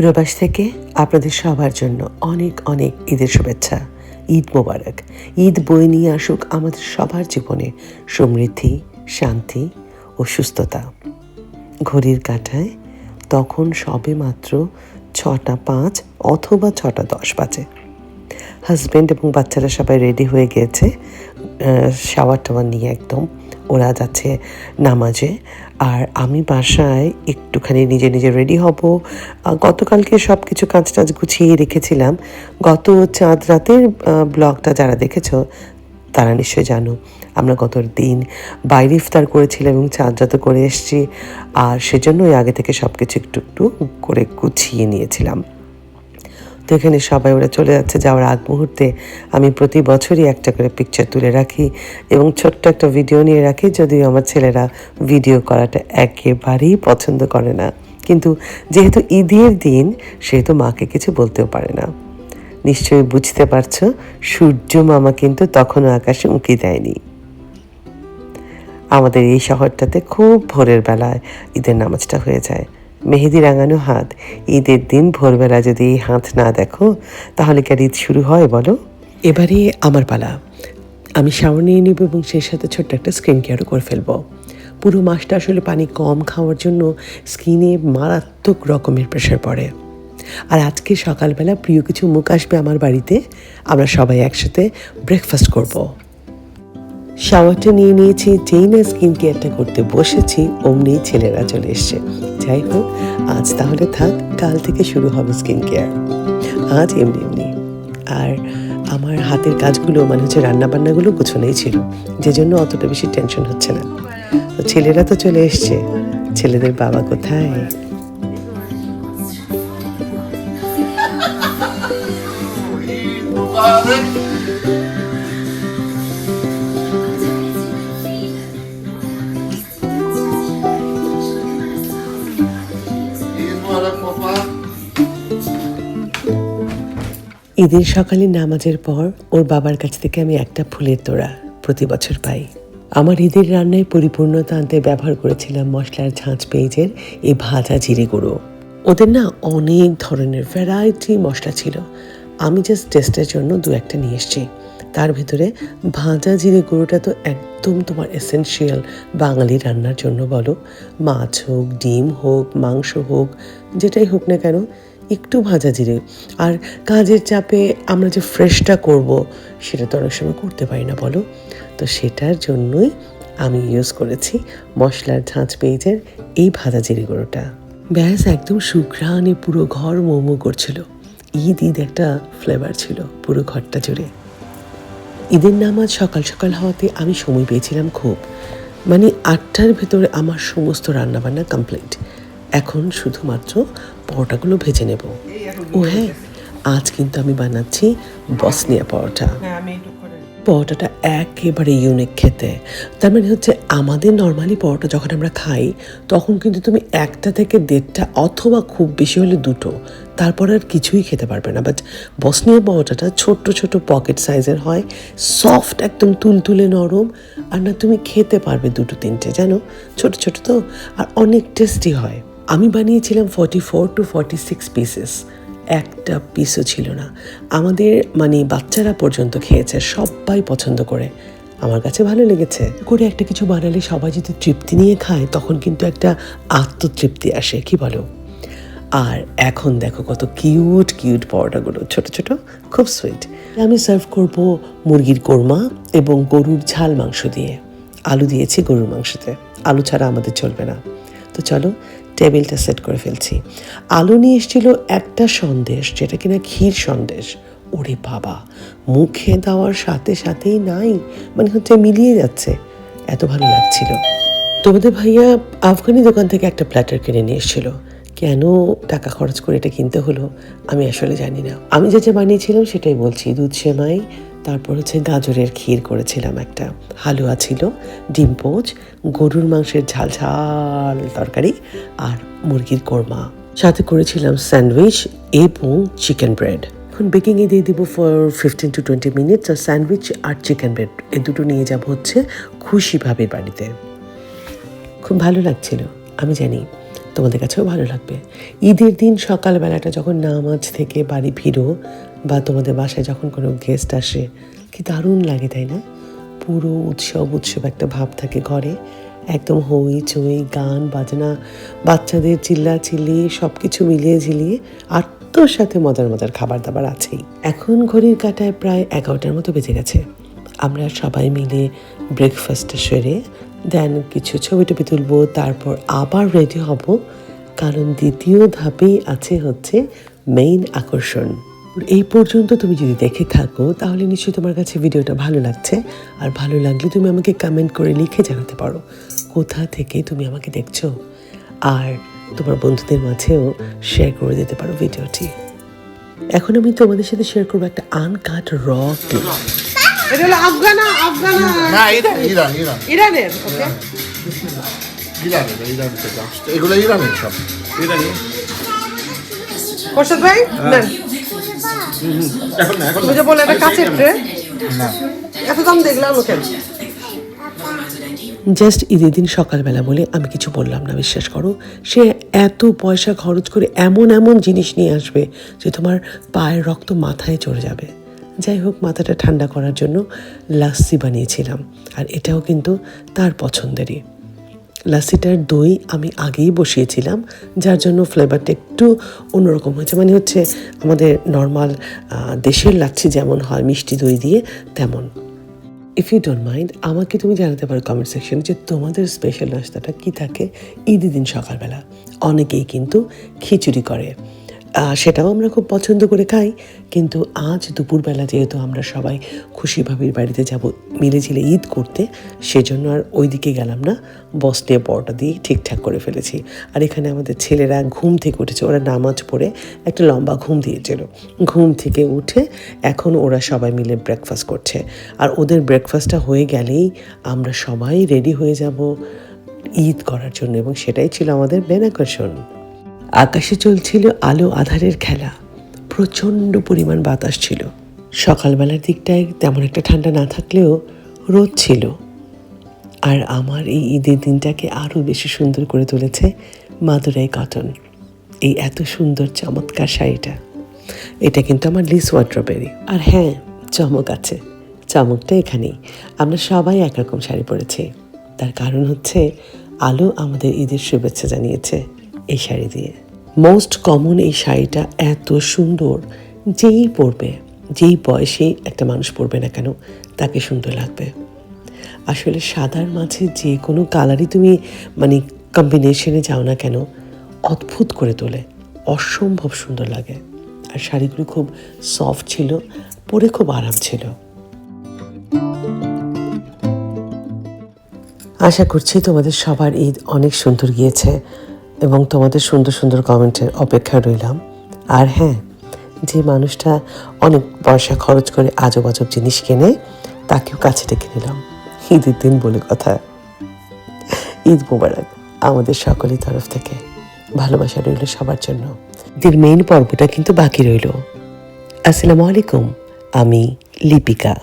প্রবাস থেকে আপনাদের সবার জন্য অনেক অনেক ঈদের শুভেচ্ছা। ঈদ মোবারক। ঈদ বয়ে নিয়ে আসুক আমাদের সবার জীবনে সমৃদ্ধি, শান্তি ও সুস্থতা। ঘড়ির কাঁটায় তখন সবে মাত্র ছটা পাঁচ অথবা ছটা দশ বাজে। হাজব্যান্ড এবং বাচ্চারা সবাই রেডি হয়ে গিয়েছে শাওয়ার টাওয়ার নিয়ে একদম। ওরা যাচ্ছে নামাজে। আর আমি বাসায় একটুখানি নিজে নিজে রেডি হব। গতকালকে সব কিছু কাজ টাজ গুছিয়ে রেখেছিলাম। গত চাঁদ রাতের ব্লগটা যারা দেখেছ, তারা নিশ্চয়ই জানো। আমরা গত দিন বাইরে ইফতার করেছিলাম এবং চাঁদ রাতে করে এসেছি। আর সেজন্যই আগে থেকে সব কিছু একটু একটু করে গুছিয়ে নিয়েছিলাম। তো এখানে সবাই, ওরা চলে যাচ্ছে যাওয়ার আগ মুহূর্তে। আমি প্রতি বছরই একটা করে পিকচার তুলে রাখি এবং ছোট্ট একটা ভিডিও নিয়ে রাখি, যদিও আমার ছেলেরা ভিডিও করাটা একেবারেই পছন্দ করে না। কিন্তু যেহেতু ঈদের দিন, সেহেতু মাকে কিছু বলতেও পারে না। নিশ্চয়ই বুঝতে পারছ, সূর্য মামা কিন্তু তখনও আকাশে উঁকি দেয়নি। আমাদের এই শহরটাতে খুব ভোরের বেলায় ঈদের নামাজটা হয়ে যায়। মেহেদি রাঙানো হাত। ঈদের দিন ভোরবেলা যদি এই হাত না দেখো, তাহলে কি আর ঈদ শুরু হয় বলো? এবারে আমার পালা। আমি শাওয়ার নিয়ে নিব এবং সেই সাথে ছোট্ট একটা স্কিন কেয়ারও করে ফেলব। পুরো মাসটা আসলে পানি কম খাওয়ার জন্য স্কিনে মারাত্মক রকমের প্রেশার পড়ে। আর আজকে সকালবেলা প্রিয় কিছু মুখ আসবে আমার বাড়িতে। আমরা সবাই একসাথে ব্রেকফাস্ট করব। শাওয়ারটা নিয়ে নিয়েছি, যেই না স্কিন কেয়ারটা করতে বসেছি, অমনি ছেলেরা চলে এসছে। যাই হোক, আজ তাহলে থাক, কাল থেকে শুরু হবে স্কিন কেয়ার আজ এমনি এমনি। আর আমার হাতের কাজগুলো মানে হচ্ছে রান্না বান্নাগুলো গুছনেই ছিল। যে জন্য অতটা বেশি টেনশন হচ্ছে না। তো ছেলেরা তো চলে এসছে। ছেলেদের বাবা কোথায়? ঈদ ঈদের সকালে নামাজের পর ওর বাবার কাছ থেকে আমি একটা ফুলের তোড়া প্রতি বছর পাই। আমার ঈদের রান্নায় পরিপূর্ণতা আনতে ব্যবহার করেছিলাম মশলার ঝাঁঝ পেঁয়াজের এই ভাজা জিরে গুঁড়ো। ওদের না অনেক ধরনের ভ্যারাইটি মশলা ছিল। আমি জাস্ট টেস্টের জন্য দু একটা নিয়ে এসেছি। তার ভিতরে ভাজা জিরে গুঁড়োটা তো একদম তোমার এসেনশিয়াল বাঙালি রান্নার জন্য বলো। মাছ হোক, ডিম হোক, মাংস হোক, যেটাই হোক না কেন একটু ভাজা জিরে। আর কাজের চাপে আমরা যে ফ্রেশটা করব, সেটা তো অনেক সময় করতে পারি না, বলো? তো সেটার জন্যই আমি ইউজ করেছি মশলার ঝাঁঝ পেঁয়াজের এই ভাজা জিরে গুঁড়োটা। ব্যাস, একদম শুক্রানে পুরো ঘর মোমো করছিল। ঈদ ঈদ একটা ফ্লেভার ছিল পুরো ঘরটা জুড়ে। ঈদের নামাজ সকাল সকাল হওয়াতে আমি সময় পেয়েছিলাম খুব। মানে আটটার ভেতরে আমার সমস্ত রান্নাবান্না কমপ্লিট এখন শুধুমাত্র পরোটাগুলো ভেজে নেব। ও হ্যাঁ আজ কিন্তু আমি বানাচ্ছি বসনিয়া পরোটা। পরোটাটা একেবারে ইউনিক খেতে। তার মানে হচ্ছে আমাদের নর্মালি পরোটা যখন আমরা খাই তখন কিন্তু তুমি একটা থেকে দেড়টা অথবা খুব বেশি হলে দুটো তারপর আর কিছুই খেতে পারবে না। বাট বসনিয়া পরোটাটা ছোট্ট ছোট পকেট সাইজের হয় সফট একদম তুলতুলে নরম আর না তুমি খেতে পারবে দুটো তিনটে জানো? ছোট ছোট তো আর অনেক টেস্টি হয়। আমি বানিয়েছিলাম forty four to forty six pieces একটা পিসও ছিল না। আমাদের মানে বাচ্চারা পর্যন্ত খেয়েছে, সবাই পছন্দ করে। আমার কাছে ভালো লেগেছে। করে একটা কিছু বানালে সবাই যদি তৃপ্তি নিয়ে খায়, তখন কিন্তু একটা আত্মতৃপ্তি আসে, কি বলো? আর এখন দেখো কত কিউট কিউট পরোটাগুলো, ছোট ছোট, খুব সুইট আমি সার্ভ করব মুরগির কোরমা এবং গরুর ঝাল মাংস দিয়ে। আলু দিয়েছি গরুর মাংসতে। আলু ছাড়া আমাদের চলবে না। তো চলো টেবিলটা সেট করে ফেলছি। আলু নিয়ে এসেছিল একটা সন্দেশ, যেটা কিনা ক্ষীর সন্দেশ। ওরে বাবা, মুখে দেওয়ার সাথে সাথেই নাই মানে হচ্ছে মিলিয়ে যাচ্ছে। এত ভালো লাগছিল। তোমাদের ভাইয়া আফগানি দোকান থেকে একটা প্ল্যাটার কিনে নিয়ে এসেছিল। কেন টাকা খরচ করে এটা কিনতে হলো? আমি আসলে জানি না। আমি যেটা বানিয়েছিলাম সেটাই বলছি। দুধ সেমাই তারপর হচ্ছে গাজরের ক্ষীর করেছিলাম একটা। হালুয়া ছিল, ডিম পোচ, গরুর মাংসের ঝাল ঝাল তরকারি আর মুরগির কোরমা। সাথে করেছিলাম স্যান্ডউইচ এবং চিকেন ব্রেড। এখন বেকিংয়ে দিয়ে দিব for fifteen to twenty minutes R sandwich আর চিকেন ব্রেড। এ দুটো নিয়ে যাব হচ্ছে খুশি ভাবে বাড়িতে। খুব ভালো লাগছিল, আমি জানি তোমাদের কাছেও ভালো লাগবে। ঈদের দিন সকালবেলাটা যখন নামাজ থেকে বাড়ি ফিরো বা তোমাদের বাসায় যখন কোনো গেস্ট আসে, কি দারুণ লাগে, তাই না? পুরো উৎসব উৎসব একটা ভাব থাকে ঘরে। একদম হই চই, গান, বাজনা, বাচ্চাদের চিল্লা চিল্লি সব কিছু মিলিয়ে ঝিলিয়ে আর তোর সাথে মজার মজার খাবার দাবার আছেই। এখন ঘড়ির কাটায় প্রায় এগারোটার মতো বেজে গেছে। আমরা সবাই মিলে ব্রেকফাস্টটা সেরে দেন কিছু ছবি টবি তুলবো, তারপর আবার রেডি হব। কারণ দ্বিতীয় ধাপেই আছে হচ্ছে মেইন আকর্ষণ। এই পর্যন্ত তুমি যদি দেখে থাকো তাহলে নিশ্চয়ই তোমার কাছে ভিডিওটা ভালো লাগছে। আর ভালো লাগলে তুমি আমাকে কমেন্ট করে লিখে জানাতে পারো কোথা থেকে তুমি আমাকে দেখছ। আর তোমার বন্ধুদের মাঝেও শেয়ার করে দিতে পারো ভিডিওটি। এখন আমি তোমাদের সাথে শেয়ার করব একটা আনকাট র ক্লিপ এটা হলো আফগানা আফগানা। না ইরান ইরান ইরান। ইরানের ওকে। ইরানের ইরান থেকে এগুলো ইরানের সব। খোরশেদ ভাই না এখন তুমি যে বলে এটা ট্রে। এত দাম দেখলাম কেন জাস্ট ঈদের দিন সকালবেলা বলে আমি কিছু বললাম না বিশ্বাস করো। সে এত পয়সা খরচ করে এমন এমন জিনিস নিয়ে আসবে যে তোমার পায়ের রক্ত মাথায় চড়ে যাবে। যাই হোক মাথাটা ঠান্ডা করার জন্য লাস্সি বানিয়েছিলাম আর এটাও কিন্তু তার পছন্দেরই। লাস্সিটার দই আমি আগেই বসিয়েছিলাম, যার জন্য ফ্লেভারটা একটু অন্যরকম হয়েছে। মানে হচ্ছে আমাদের নর্মাল দেশের লাচ্ছি যেমন হয়, মিষ্টি দই দিয়ে তেমন। ইফ ইউ ডোন্ট মাইন্ড আমাকে তুমি জানাতে পারো কমেন্ট সেকশনে যে তোমাদের স্পেশাল নাস্তাটা কী থাকে ঈদের দিন সকালবেলা। অনেকেই কিন্তু খিচুড়ি করে। সেটাও আমরা খুব পছন্দ করে খাই, কিন্তু আজ দুপুরবেলা যেহেতু আমরা সবাই খুশি ভাবির বাড়িতে যাব মিলেঝিলে ঈদ করতে, সেজন্য আর ওই দিকে গেলাম না। বস নিয়ে পরোটা দিয়ে ঠিকঠাক করে ফেলেছি। আর এখানে আমাদের ছেলেরা ঘুম থেকে উঠেছে, ওরা নামাজ পড়ে একটা লম্বা ঘুম দিয়েছিল। ঘুম থেকে উঠে এখন ওরা সবাই মিলে ব্রেকফাস্ট করছে। আর ওদের ব্রেকফাস্টটা হয়ে গেলেই আমরা সবাই রেডি হয়ে যাব ঈদ করার জন্য, এবং সেটাই ছিল আমাদের মেন আকর্ষণ। আকাশে চলছিল আলো আধারের খেলা। প্রচণ্ড পরিমাণ বাতাস ছিল। সকালবেলার দিকটায় তেমন একটা ঠান্ডা না থাকলেও রোদ ছিল। আর আমার এই ঈদের দিনটাকে আরও বেশি সুন্দর করে তুলেছে মাদুরাই কটন। এই এত সুন্দর, চমৎকার শাড়িটা। এটা কিন্তু আমার লিস ওয়ার্ড্রবেরই আর হ্যাঁ চমক আছে। চমকটা এখানেই। আমরা সবাই একরকম শাড়ি পরেছি। তার কারণ হচ্ছে, আলো আমাদের ঈদের শুভেচ্ছা জানিয়েছে। এই শাড়ি দিয়ে। মোস্ট কমন এই শাড়িটা এত সুন্দর, যেই পরবে, যেই বয়সে একটা মানুষ পরবে না কেন, তাকে সুন্দর লাগবে। আসলে সাদার মাঝে যে কোনো কালারই তুমি মানে কম্বিনেশনে যাও না কেন, অদ্ভুত করে তোলে, অসম্ভব সুন্দর লাগে। আর শাড়িগুলো খুব সফট ছিল, পরে খুব আরাম ছিল। আশা করছি তোমাদের সবার ঈদ অনেক সুন্দর গিয়েছে। এবং তোমাদের সুন্দর সুন্দর কমেন্টের অপেক্ষা রইলাম। আর হ্যাঁ যে মানুষটা অনেক পয়সা খরচ করে আজব আজব জিনিস কেনে, তাকেও কাছে ডেকে নিলাম। ঈদের দিন বলে কথা। ঈদ মোবারক আমাদের সকলের তরফ থেকে। ভালোবাসা রইল সবার জন্য। ঈদের মেইন পর্বটা কিন্তু বাকি রইল। আসসালামু আলাইকুম, আমি লিপিকা।